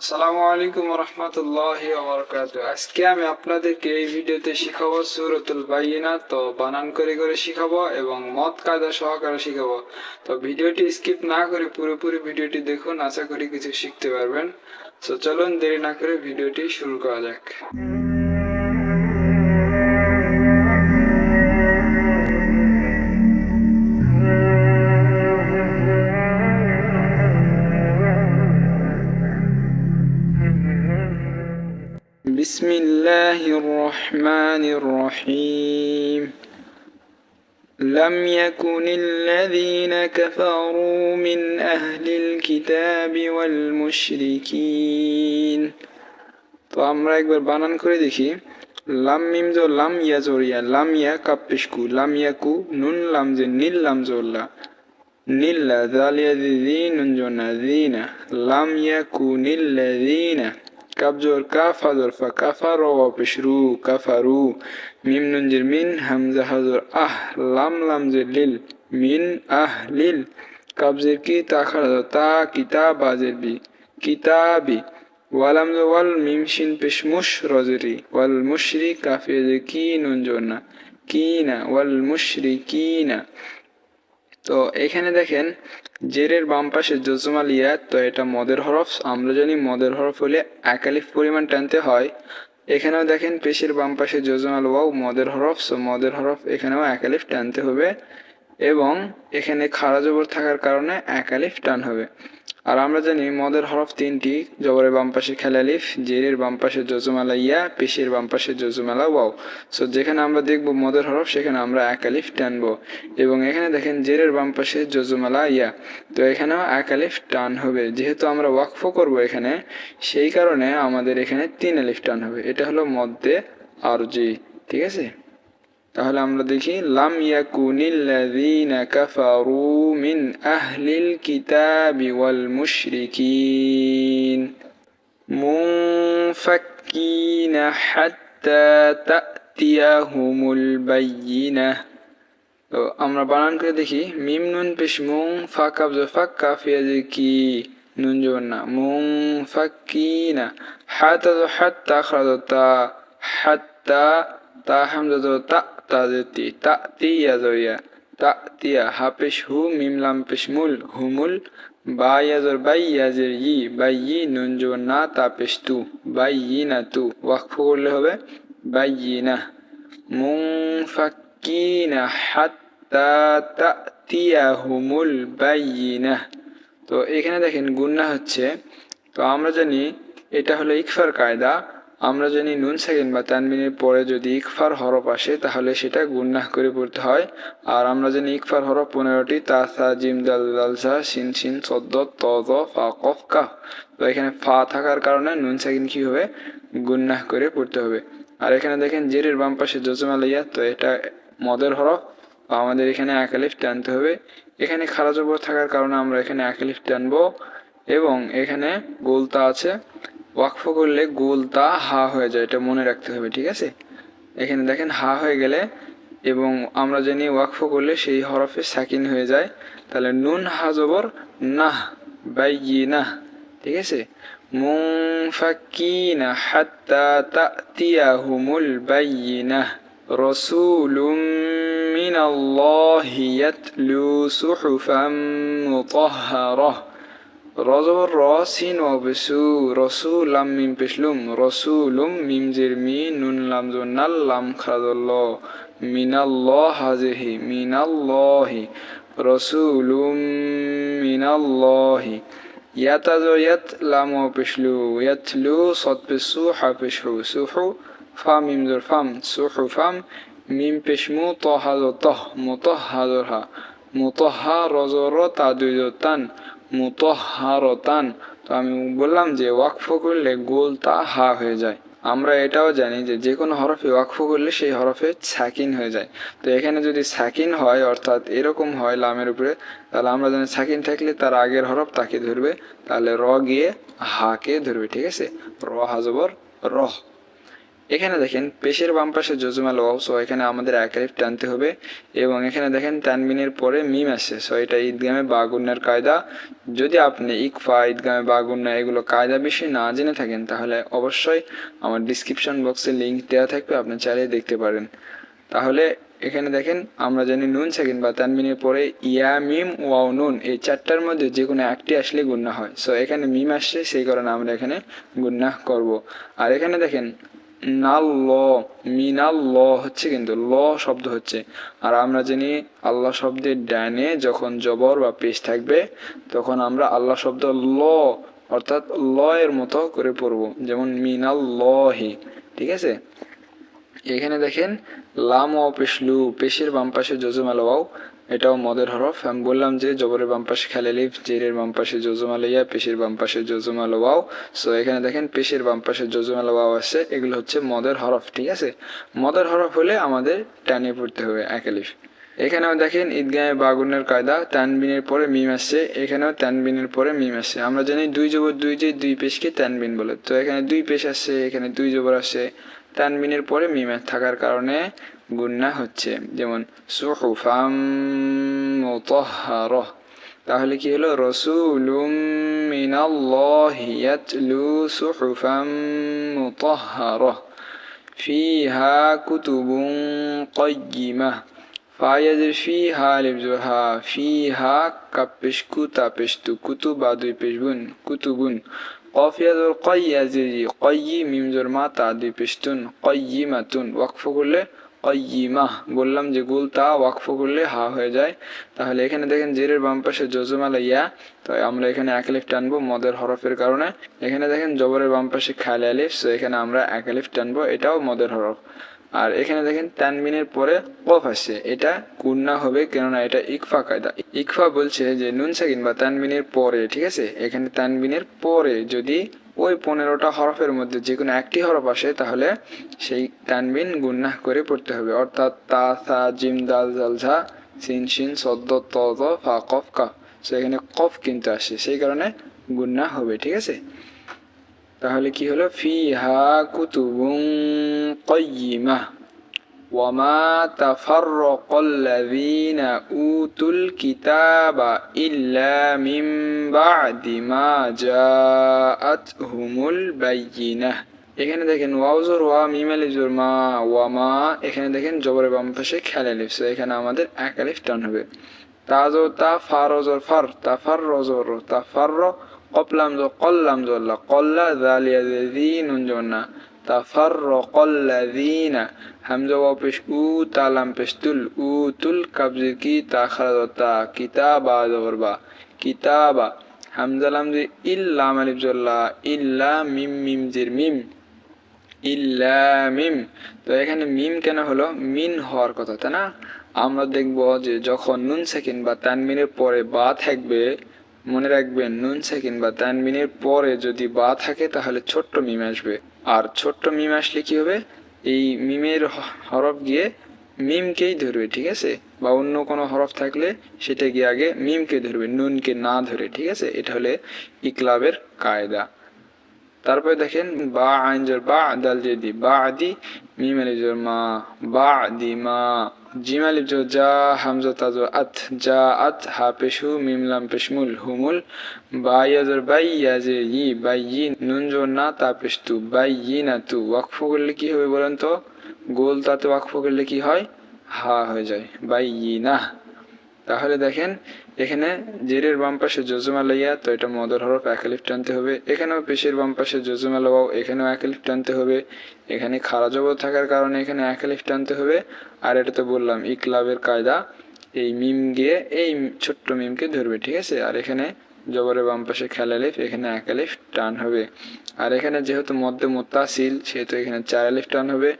আসসালামু আলাইকুম রহমতুল্লাহ আজকে আমি আপনাদেরকে এই ভিডিওতে শিখাবো সুরতুল বাইনা তো বানান করে করে শিখাবো এবং মত কায়দা সহকারে শিখাবো। তো ভিডিওটি স্কিপ না করে পুরোপুরি ভিডিওটি দেখুন, আশা করি কিছু শিখতে পারবেন। তো চলুন দেরি না করে ভিডিওটি শুরু করা যাক। بسم الله الرحمن الرحيم لم يكن الذين كفروا من أهل الكتاب والمشركين তো আমরা একবার বানান করে দেখি লাম মিম জো লাম ইয়া জোরিয়া লাম ইয়া কাপ্পিশকু লাম ইয়াকু নুন লাম যে নীল লাম জোল্লা নীল্লা দালিয়া দি নুন জোনা দিনা লাম ইয়াকু নীল্লা দিনা কাবজোর কাফ হাজর ফা কাফার ওয়া পেশরু কাফারু মিম নুনজির মিন হামজা হাজর আহ লাম লাম যে লিল মিন আহ লিল কাবজের কি তা খাজর তা কিতাব বাজের বি কিতাবি ওয়ালাম ওয়াল মিম শিন পেশ মুশ রজরি ওয়াল মুশরি কাফিয়ে কি নুন জোনা কিনা ওয়াল মুশরি কিনা তো এখানে দেখেন, জেরের বাম পাশে জজমাল ইয়া তো এটা মদের হরফ, আমরা জানি মদের হরফ হলে একালিফ পরিমাণ টানতে হয়। এখানেও দেখেন, পেশের বাম পাশে জোজমাল ওয়াও, মদের হরফ সো মদের হরফ এখানেও একালিফ টানতে হবে এবং এখানে খাড়া জবর থাকার কারণে একালিফ টান হবে। আর আমরা জানি মদের হরফ তিনটি, জবরের বাম পাশে খেলালিফ জেরের বাম পাশে জজমালা ইয়া, পেশের বাম পাশে জজমালা ওয়াও। সো যেখানে আমরা দেখব মদের হরফ, সেখানে আমরা একালিফ টানবো। এবং এখানে দেখেন জেরের বাম পাশে জজমালা ইয়া। তো এখানেও একালিফ টান হবে। যেহেতু আমরা ওয়াকফ করব এখানে, সেই কারণে আমাদের এখানে তিন আলিফ টান হবে। এটা হলো মধ্যে আরজি, ঠিক আছে? তাহলে আমরা দেখি, লাম ইয়াকুনিল্লাযীনা কাফারু মিন আহলিল কিতাবি ওয়াল মুশরিকিন মুনফাক্কিনা হাত্তা তা'তিয়াহুমুল বাইয়িনাহ তো আমরা বানান করে দেখি, মিম নুন পেশ মুং ফা কাবজ ফাক কাফিয়া যে কি নুন জবর না মুং ফাক্কিনা হাতা হাত্তা খারাজ তা, হাত্তা তা হামজা জবর তা তাজেতি তা তিয়া জরিয়া তা তিয়া হাপেশ হু মিম লাম পেশ মুল, হুমুল বা ইয়াজর বাই ইয়াজের ই বাই ই নুন না তা পেশ তু বাই ই না তু। ওয়াকফ করলে হবে বাই ই না। মুং ফাক্কিনা হাত্তা তা তিয়া হুমুল বাই না। তো এখানে দেখেন গুন্না হচ্ছে, তো আমরা জানি এটা হলো ইকফার কায়দা। আমরা জানি নুন সেকেন্ড বা তানবিনের পরে যদি ইকফার হরফ আসে, তাহলে সেটা গুন্নাহ করে পড়তে হয়। আর আমরা জানি ইকফার হরফ পনেরোটি, তা, সা, জিম দাল দাল সা সিন সিন সদ্দ ত ফা, কফ, কাফ। তো এখানে ফা থাকার কারণে নুন সেকেন্ড কী হবে? গুন্নাহ করে পড়তে হবে। আর এখানে দেখেন জেরের বাম পাশে জজমা জজমালাইয়া তো এটা মদের হরফ। আমাদের এখানে একালিফ টানতে হবে। এখানে খারাপ জবর থাকার কারণে আমরা এখানে একালিফ টানবো। এবং এখানে গোলতা আছে। ওয়াকফ করলে গোলতা হা হয়ে যায়, এটা মনে রাখতে হবে, ঠিক আছে? এখানে দেখেন হা হয়ে গেলে এবং আমরা জানি ওয়াকফ করলে সেই হরফে সাকিন হয়ে যায়, তাহলে নুন হা জবর নাহ বাইয়ি নাহ ঠিক আছে? মুনফাকিনা হাত্তা তাতিয়াহুমুল বাইয়িনাহ রসুলুম মিনাল্লাহি ইয়াতলু সুহুফাম মুতাহহারাহ রজবর র সিন অবেসু রসু লাম মিম পেশলুম রসুলুম মিম জের মি নুন লাম জন্নাল লাম খাজল মিনাল্লাহ হাজেহি মিনাল্লাহি রসুলুম মিনাল্লাহি ইয়াতাজ ইয়াত লাম পেশলু ইয়াতলু সৎ পেশু হা পেশু সুহু ফা মিম জোর ফাম সুহু ফাম মিম পেশমু তহাজ তহ মুতহাজর হা মুতহা রজর তা দুই তান মুতহারতান। তো আমি বললাম যে, ওয়াকফ করলে গোল তা হা হয়ে যায়। আমরা এটাও জানি যে যে কোনো হরফে ওয়াকফ করলে সেই হরফে সাকিন হয়ে যায়। তো এখানে যদি সাকিন হয়, অর্থাৎ এরকম হয় লামের উপরে, তাহলে আমরা জানি সাকিন থাকলে তার আগের হরফ তাকে ধরবে। তাহলে র গিয়ে হাকে ধরবে, ঠিক আছে? র হাজবর রহ এখানে দেখেন, পেশের বাম পাশে জজমাল ওয়াও সো এখানে আমাদের এক টানতে হবে। এবং এখানে দেখেন, তানবিনের পরে মিম আসছে সো এটা ঈদগামে বাগুন্নার কায়দা। যদি আপনি ইকফা, ঈদগামে বাগুন্না এগুলো কায়দা বিষয় না জেনে থাকেন, তাহলে অবশ্যই আমার ডিসক্রিপশন বক্সে লিঙ্ক দেওয়া থাকবে, আপনি চাইলে দেখতে পারেন। তাহলে এখানে দেখেন, আমরা জানি নুন সেকেন্ড বা তানবিনের পরে ইয়া, মিম, ওয়াও, নুন, এই চারটার মধ্যে যে কোনো একটি আসলে গুন্না হয়। সো এখানে মিম আসছে, সেই কারণে আমরা এখানে গুন্না করব। আর এখানে দেখেন নাল ল মিনাল ল হচ্ছে কিন্তু ল শব্দ হচ্ছে। আর আমরা জানি আল্লাহ শব্দের ডানে যখন জবর বা পেশ থাকবে, তখন আমরা আল্লাহ শব্দ ল, অর্থাৎ ল এর মতো করে পড়ব। যেমন মিনাল লহি ঠিক আছে? এখানে দেখেন, লাম ও পেশলু পেশের বাম পাশে জজমাল ওয়াও এটাও মদের হরফ। আমি বললাম যে, জবরের বাম পাশে খালেলিফ জেরের বাম পাশে জজমাল ইয়া, পেশের বাম পাশে জজমাল ওয়াও। সো এখানে দেখেন পেশের বাম পাশে জজমাল ওয়াও আছে এগুলো হচ্ছে মদের হরফ, ঠিক আছে? মদের হরফ হলে আমাদের টানিয়ে পড়তে হবে একালিফ এখানেও দেখেন ঈদগাহে বাগুনের কায়দা, তানবিনের পরে মিম আসছে। এখানেও তানবিনের পরে মিম আসছে। আমরা জানি দুই জবর দুই যে, দুই পেশকে তানবিন বলে। তো এখানে দুই পেশ আসছে, এখানে দুই জবর আসছে। তানবিনের পরে মিমে থাকার কারণে গুন্না হচ্ছে, যেমন সুহুফাম মুতাহহারা তাহলে কি হলো? রসুলুম মিনাল্লাহি ইয়াতলু সুহুফাম মুতাহহারা ফিহা কুতুবুন কাইয়িমা ফায়াজের ফিহা লিবজুহা ফিহা কাপেশকু তাপেশতু কুতুবা দুই পেশবুন কুতুবুন। কফিয়াজুল কয়্যাজিরি কয়্যি মিমজোর মা তা দুই পেশতুন কয়্যিমাতুন। ওয়াকফ করলে কয়্যিমাহ বললাম যে গুল, তা, ওয়াকফ করলে হা হয়ে যায়। তাহলে এখানে দেখেন জেরের বাম পাশে জজমালা ইয়া তো আমরা এখানে এক আলিফ টানবো মদের হরফের কারণে। এখানে দেখেন জবরের বাম পাশে খালি আলিফ সো এখানে আমরা এক আলিফ টানবো, এটাও মদের হরফ। আর এখানে দেখেন তানবিনের পরে কফ আসছে এটা কুন্না হবে, কেননা এটা ইকফা কায়দা। ইকফা বলছে যে নুন, সাকিন বা তানবিনের পরে, ঠিক আছে? এখানে তানবিনের পরে যদি ওই পনেরোটা হরফের মধ্যে যে কোনো একটি হরফ আসে, তাহলে সেই তানবিন গুন্নাহ করে পড়তে হবে। অর্থাৎ তা, সা, জিম, দাল, জাল, ঝা, সিন সিন সদ্দ ত ত ফা, কফ, কা। সো এখানে কফ কিন্তু আসে, সেই কারণে গুন্না হবে, ঠিক আছে? তাহলে কি হলো? ফি হা কুতুবুং কুতুবুন কাইয়িমা ওয়ামা তাফাররাকাল্লাযীনা উতুল কিতাবা ইল্লা মিন বা'দি মা জাআতহুমুল বায়িনাহ এখানে দেখেন ওয়াউজর ওয়া মিম আলিফ মা, ওয়া মা, এখানে দেখেন জবরের বাম পাশে খেয়াল আলিফ সো এখানে আমাদের এক আলিফ টান হবে। তাজো তা ফার ফারজর ফার তাফার রজর তাফার কপলাম জো কল্লাম জল্লা কল্লা জালিয়া দিন জন্না তাফাররাকাল্লাযীনা, হামজা ওয়া পেশ উ তালাম পেশ তুল, উ তুল কাবজির কি তা খারাজতা কিতাবা জবরবা কিতাবা, হামজা লাম যে ইল্লা মালিফ জল্লা, ইল্লা মিম মিম জির মিম মিম। তো এখানে মিম কেন হলো? মিন হওয়ার কথা, তাই না? আমরা দেখব যে যখন নুন সেকেন্ড বা তানমিনের পরে বা থাকবে, মনে রাখবেন, নুন সেকেন্ড বা তানমিনের পরে যদি বা থাকে, তাহলে ছোট্ট মিম আসবে। আর ছোট্ট মিম আসলে কি হবে? এই মিমের হরফ গিয়ে মিমকেই ধরবে, ঠিক আছে? বা অন্য কোনো হরফ থাকলে সেটা গিয়ে আগে মিমকে ধরবে, নুনকে না ধরে, ঠিক আছে? এটা হলে ইকলাবের কায়দা। তারপরে দেখেন বা আইনজর বা দাল যদি বা আদি মিম মা বা দি মা। জিম আলিফ জো যা হামজা তাজো আত যা আত হা পেশু মিমলাম পেশমুল হুমুল বাইয়াজর বাই ইয়াজে ই বাই ই নুন জো না তা পেশতু বাই ই না তু ওয়াকফ করলে কি হবে বলেন তো? গোল তাতে ওয়াকফ করলে কি হয়? হা হয়ে যায়। বাই ই না তাহলে দেখেন এখানে জেরের বাম পাশে জজমা লাইয়া, তো এটা মদর হরফ একালিফ টানতে হবে। এখানেও পেশের বাম পাশে জজমা লাগাও এখানেও একালিফ টানতে হবে। এখানে খারা জবর থাকার কারণে এখানে একালিফ টানতে হবে। আর এটা তো বললাম, ইকলাবের কায়দা। এই মিম গিয়ে, এই ছোট্ট মিমকে ধরবে, ঠিক আছে? আর এখানে জবরের বাম পাশে খেলালিফ এখানে এক একালিফ টান হবে। আর এখানে যেহেতু মধ্যে মোত্তাসিল, সেহেতু এখানে চার আলিফ টান হবে।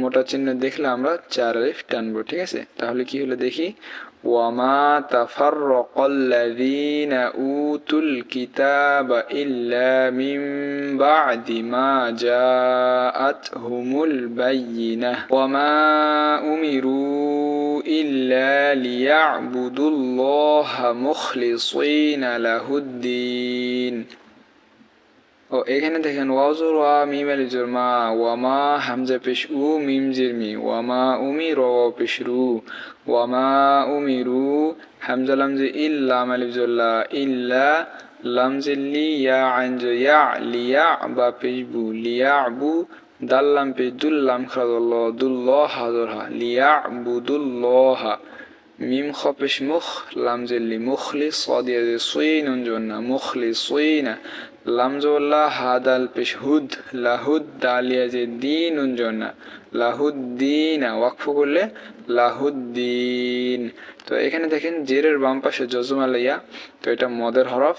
মোটা চিহ্ন দেখলে আমরা চার আলিফ টানবো, ঠিক আছে? তাহলে কি হলো দেখি? وما تفرق الذين أوتوا الكتاب إلا من بعد ما جاءتهم البينة وما أمروا إلا ليعبدوا الله مخلصين له الدين ও, এখানে দেখেন, ওয়াজুর ওয়া মিম আলি জোর মা ওয়ামা হামজা পেশ উ মিম জির মি ওয়ামা উমি র পেশ ওয়ামা উমি রু হামজা লামজে ইল্লাম আলিফ জোল্লা ইল্লা লামজে লিয়া আইনজো ইয়া লিয়া বা পেশ বু লিয়া বু দাল্লাম পেশ দুল্লাম খাদুল্লাহ দুল্লাহ হাজর হা লিয়া বুদুল্লাহা মিম খপেশ মুখ লামজেল্লি মুখলি সদিয়া সুইনুন জন্না মুখলি সুইনা। লামজোল্লা হাদাল আল হুদ লাহুদ দালিয়া যে দিন উঞ্জনা লাহুদ্দিন ওয়াকফ করলে লাহুদ্দিন তো এখানে দেখেন জেরের বাম পাশে জজমালাইয়া তো এটা মদের হরফ।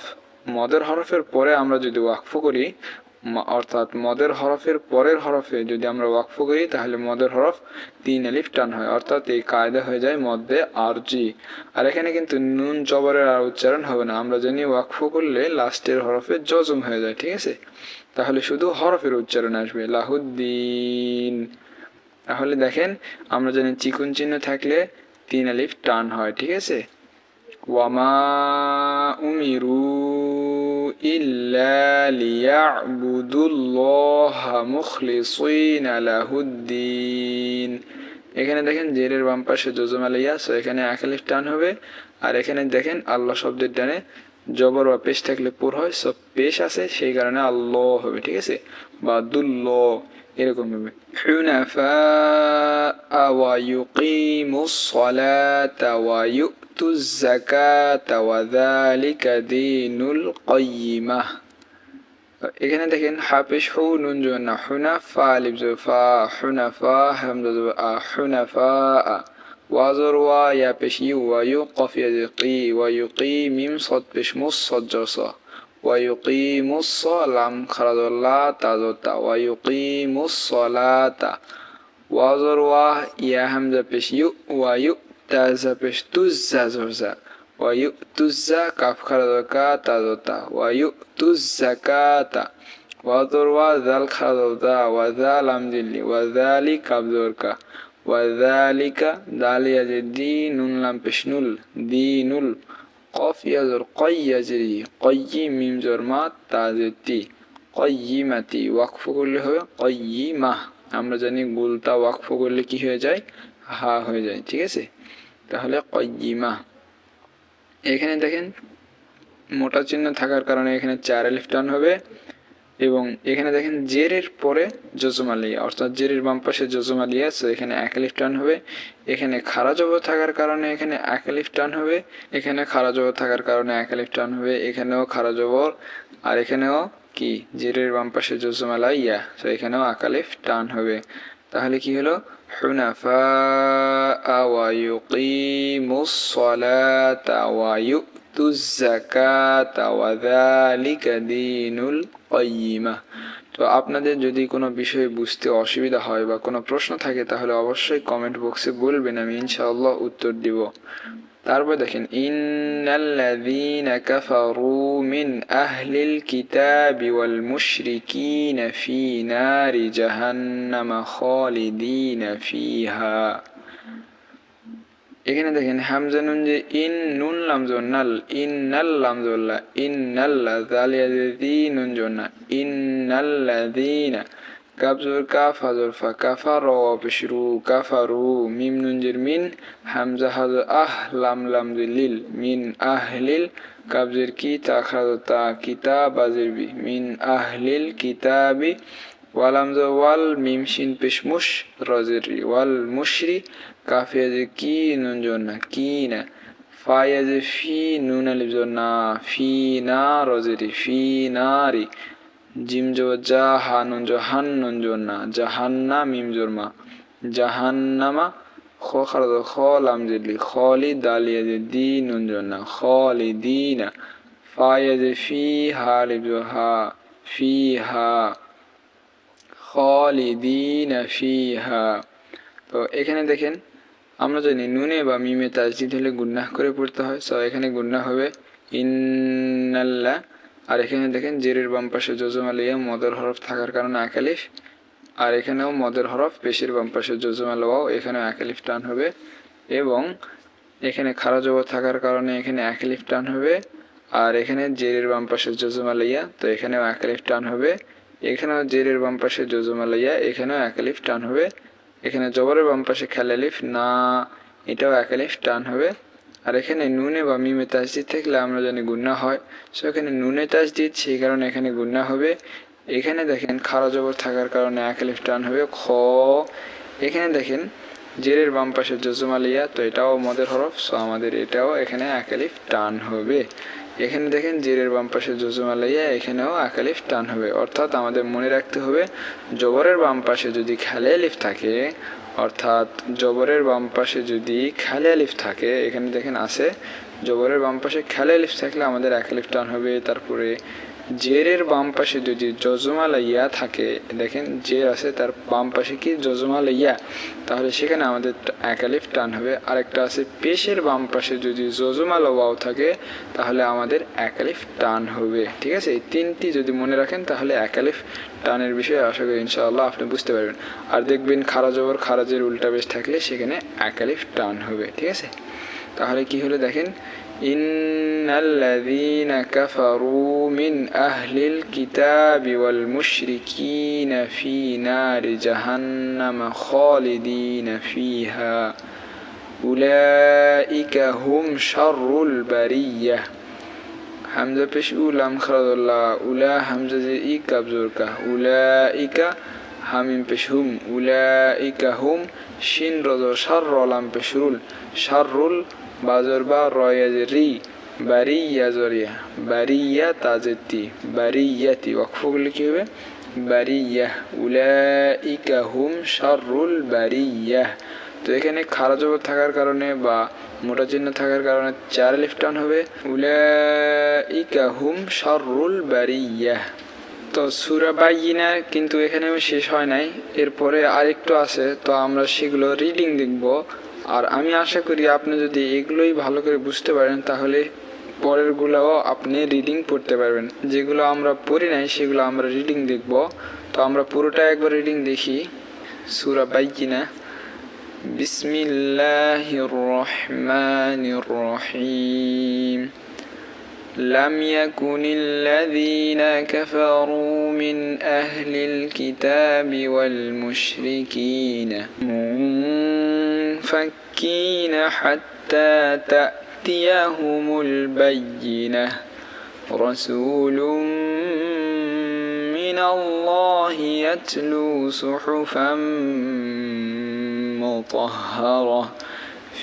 মদের হরফের পরে আমরা যদি ওয়াকফ করি অর্থাৎ মদের হরফের পরের হরফে যদি আমরা ওয়াকফ করি, তাহলে মদের হরফ তিন আলিফ টান হয়। অর্থাৎ এই কায়দা হয়ে যায় মধ্যে আরজি। আর এখানে কিন্তু নুন জবরের আর উচ্চারণ হবে না। আমরা জানি ওয়াকফ করলে লাস্টের হরফে জজম হয়ে যায়, ঠিক আছে? তাহলে শুধু হরফের উচ্চারণ আসবে, লাহুদ্দিন। তাহলে দেখেন, আমরা জানি চিকুন চিহ্ন থাকলে তিন আলিফ টান হয়, ঠিক আছে? ওয়ামা উমিরু। ইল্লা مخلصين له الدين। এখানে দেখেন জেরের বাম পাশে জজম আলিয়া সো এখানে আকালিফ টান হবে। আর এখানে দেখেন আল্লাহ শব্দের টানে জবর বা পেশ থাকলে পুর হয়, সব পেশ আছে, সেই কারণে আল্লাহ হবে, ঠিক আছে? বা দুল্লাহ এরকম হবে حنفاء ويقيموا الصلاة ويؤتوا الزكاة وذلك دين القيمة এখানে দেখেন হাফিস হু নুন জন্য হুনাফা আলিফ জবর ফা হুনাফা হামজা জবর আ হুনাফা ওয়াজর ওয়া ইয়া পেশ ইউ ওয়া ইউ কফ ইয়া জে কি ওয়া ইউ ওয়াইকিমুসলাম খারাজল্লা তাজতা ওয়াইকিমুসলাতা ওয়াজর ওয়াহ ইয়া হামজা পেশ ইউ ওয়ায়ু তাজা পেশ তুজা জোরজা ওয়ায়ু তুজা কাফ খারাজর কা তাজতা ওয়ায়ু তুজা কাতা ওয়াজর ওয়া জাল খারাজদা ওয়াজাল আমজিল্লি ওয়াজালি কাবজর কা ওয়াজালিকা দালিয়া যে দিনুল নাম পেশনুল দিনুল قف يزر قي يجري قي ميم زرما تازتي قيمتي ওয়াকফ করলে হবে قيمة আমরা জানি গুলতা ওয়াকফ করলে কি হয়ে যায় হা হয়ে যায় ঠিক আছে তাহলে কয়িমা এখানে দেখেন মোটা চিহ্ন থাকার কারণে এখানে চার আলিফ টান হবে এবং এখানে দেখেন জেরের পরে যজমালিয়া অর্থাৎ জেরের বাম পাশে যজমালিয়া আছে, এখানে একলিফ টান হবে। এখানে খারা জব থাকার কারণে এখানে একালিফ টান হবে। এখানে খাড়া জব থাকার কারণে একালিফ টান হবে। এখানেও খারা জবর। আর এখানেও কি? জেরের বাম পাশে যজমালা ইয়া। তো এখানেও আকালিফ টান হবে। তাহলে কি হলো? হুনাফা ওয়ায়ুকিমুস সালাতা ওয়ায়ুতুজ যাকাতা ওয়া যালিকা দীনুল কয়িমা। তো আপনাদের যদি কোনো বিষয়ে বুঝতে অসুবিধা হয় বা কোনো প্রশ্ন থাকে, তাহলে অবশ্যই কমেন্ট বক্সে বলবেন, আমি ইনশাআল্লাহ উত্তর দিব। তারপর দেখেন, ইন্নাল্লাযীনা কাফারু মিন আহলিল কিতাবি ওয়াল মুশরিকিনা ফি নারি জাহান্নাম খালিদিনা ফিহা। এখানে দেখেন হামজা নুন যে ইন নুন লাম জন্নাল ইন্নাল লাম জল্লা ইন্নাল্লা জালিয়া দি নুন জন্না ইন্নাল্লাযীনা কাফ জোর কাফ হাজর ফা, কাফা র পেশরু কাফারু মিম নুন জের মিন, হামজা হাজর আহ লাম লাম লিল, মিন আহলিল কাফ জের কি, তা খাজর তা কিতাব বাজের বি, মিন আহলিল কিতাবি ওয়ালাম জো ওয়াল, মিম শিন পেশ মুশ রজের ওয়াল মুশরি কাফিয়া যে কি নুন জোর না কি না ফায়া যে ফি নুন আলিফ জোর না ফি না রজের ফি নারি জিম জো জা হা নুন জো হান নুন জোর না জাহান্না মিম জোর মা জাহান্নামা খ খারাজ খ লাম জিলি খলি দালিয়া যে দি নুন জোর না খলি দিনা ফায়া যে ফি হা আলিফ জো হা ফি হা খালিদিনা ফিহা তো এখানে দেখেন আমরা জানি নুনে বা মিমে তাজদিদ হলে গুন্নাহ করে পড়তে হয়। সো এখানে গুন্নাহ হবে ইন্নাল্লাহ আর এখানে দেখেন, জেরের বাম পাশে জজম আলিয়া, মদর হরফ থাকার কারণে একালিফ আর এখানেও মদের হরফ, পেশের বাম পাশে জজম আলোয়াও এখানেও একালিফ টান হবে। এবং এখানে খারা জবর থাকার কারণে এখানে একালিফ টান হবে। আর এখানে জেরের বাম পাশে জজমালাইয়া তো এখানেও একালিফ টান হবে। এখানেও জেরের বাম পাশে জজমালাইয়া এখানেও একালিফ টান হবে। এখানে জবরের বাম পাশে খেলালিফ না, এটাও একালিফ টান হবে। আর এখানে নুনে বা মিমে তাসদিদ থাকলে আমরা জানি গুন্না হয়। সো এখানে নুনে তাসদিদ সেই কারণে এখানে গুন্না হবে। এখানে দেখেন খারা জবর থাকার কারণে একালিফ টান হবে। খ, এখানে দেখেন জেরের বাম পাশে জজমালিয়া তো এটাও মদের হরফ। সো আমাদের এটাও এখানে একালিফ টান হবে। এখানে দেখেন জিরের বাম পাশে জজমালাইয়া এখানেও আকালিফ টান হবে। অর্থাৎ আমাদের মনে রাখতে হবে, জবরের বাম পাশে যদি খালি আলিফ থাকে, অর্থাৎ জবরের বাম পাশে যদি খালি আলিফ থাকে, এখানে দেখেন আছে, জবরের বাম পাশে খালি আলিফ থাকলে আমাদের আকালিফ টান হবে, তারপরে জেরের বাম পাশে যদি জজমালা ইয়া থাকে, দেখেন জের আছে, তার বাম পাশে কি জজমালা ইয়া তাহলে সেখানে আমাদের একালিফ টান হবে। আরেকটা আছে, পেশের বাম পাশে যদি জজমালা ওয়াও থাকে, তাহলে আমাদের একালিফ টান হবে। ঠিক আছে? এই তিনটি যদি মনে রাখেন, তাহলে একালিফ টানের বিষয়ে আশা করি ইনশাআল্লাহ আপনি বুঝতে পারবেন। আর দেখবেন খারা জবর খারাজের উল্টা বেশ থাকলে সেখানে একালিফ টান হবে। ঠিক আছে? তাহলে কি হলো দেখেন إن الذين كفروا من أهل الكتاب والمشركين في نار جهنم خالدين فيها أولئك هم شر البرية حمزة پیش اولم خرد الله أولا حمزة زی کبزور إيه أولئك همين بشهم أولئك هم شن هم شر علم پیش شر البرية বা রয়াজ রি বারিয়া জরিয়া বারিয়া তাজেতি, বারিয়াতি ওয়াকফ করলে কি হবে? বারিয়া, উলাইকা হুম শাররুল বারিয়া। তো এখানে খারাপ জবর থাকার কারণে বা মোটা চিহ্ন থাকার কারণে চার লিফটান হবে। উলাইকা হুম শাররুল বারিয়া। তো সুরা বাইনা কিন্তু এখানেও শেষ হয় নাই। এরপরে আরেকটু আছে, তো আমরা সেগুলো রিডিং দেখব। আর আমি আশা করি আপনি যদি এগুলোই ভালো করে বুঝতে পারেন তাহলে পরেরগুলোও আপনি রিডিং পড়তে পারবেন যেগুলো আমরা পড়ি নাই সেগুলো আমরা রিডিং দেখব তো আমরা পুরোটা একবার রিডিং দেখি সুরা বাইকিনা بسم الله الرحمن الرحيم لم يكن الذين كفروا من أهل الكتاب والمشركين منفكين حتى تأتيهم البينة رسول من الله يتلو صحفا مطهرة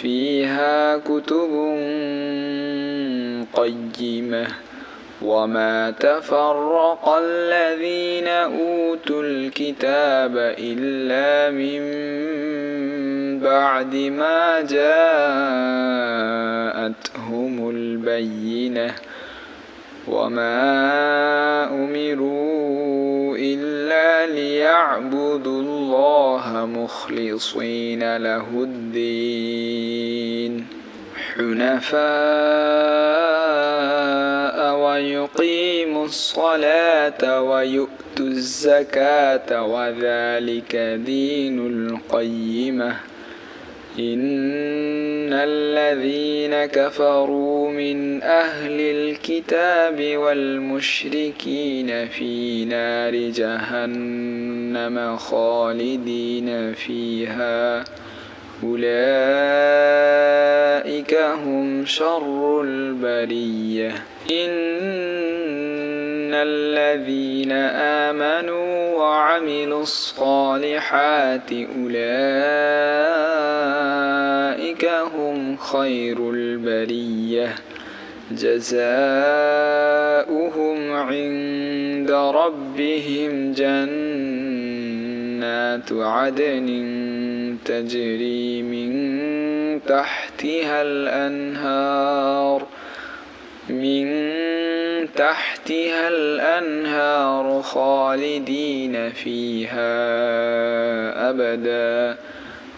فيها كتب قيمة وما تفرق الذين أوتوا الكتاب إلا من بعد ما جاءتهم البينة وما أمروا إلا ليعبدوا الله مخلصين له الدين حنفاء ويقيموا الصلاة ويؤتوا الزكاة وذلك دين القيمة. إن الذين كفروا من أهل الكتاب والمشركين في نار جهنم خالدين فيها. أولئك هم شر البرية. إن الذين آمنوا وعملوا الصالحات أولئك هم خير البرية. جزاؤهم عند ربهم جنات عدن تجري من تحتها الأنهار من تحتها الأنهار خالدين فيها أبدا.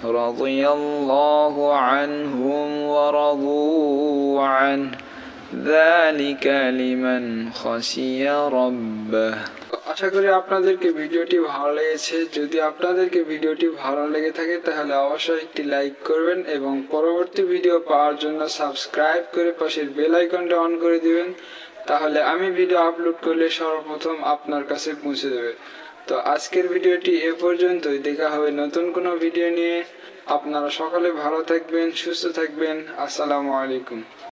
رضي الله عنهم ورضوا عنه. ذلك لمن خشي ربه. আশা করি আপনাদেরকে ভিডিওটি ভালো লেগেছে। যদি আপনাদেরকে ভিডিওটি ভালো লেগে থাকে, তাহলে অবশ্যই একটি লাইক করবেন এবং পরবর্তী ভিডিও পাওয়ার জন্য সাবস্ক্রাইব করে পাশের বেল আইকনটা অন করে দিবেন। তাহলে আমি ভিডিও আপলোড করলে সর্বপ্রথম আপনার কাছে পৌঁছে দেবে তো আজকের ভিডিওটি এ পর্যন্তই। দেখা হবে নতুন কোনো ভিডিও নিয়ে। আপনারা সকলে ভালো থাকবেন, সুস্থ থাকবেন। আসসালামু আলাইকুম।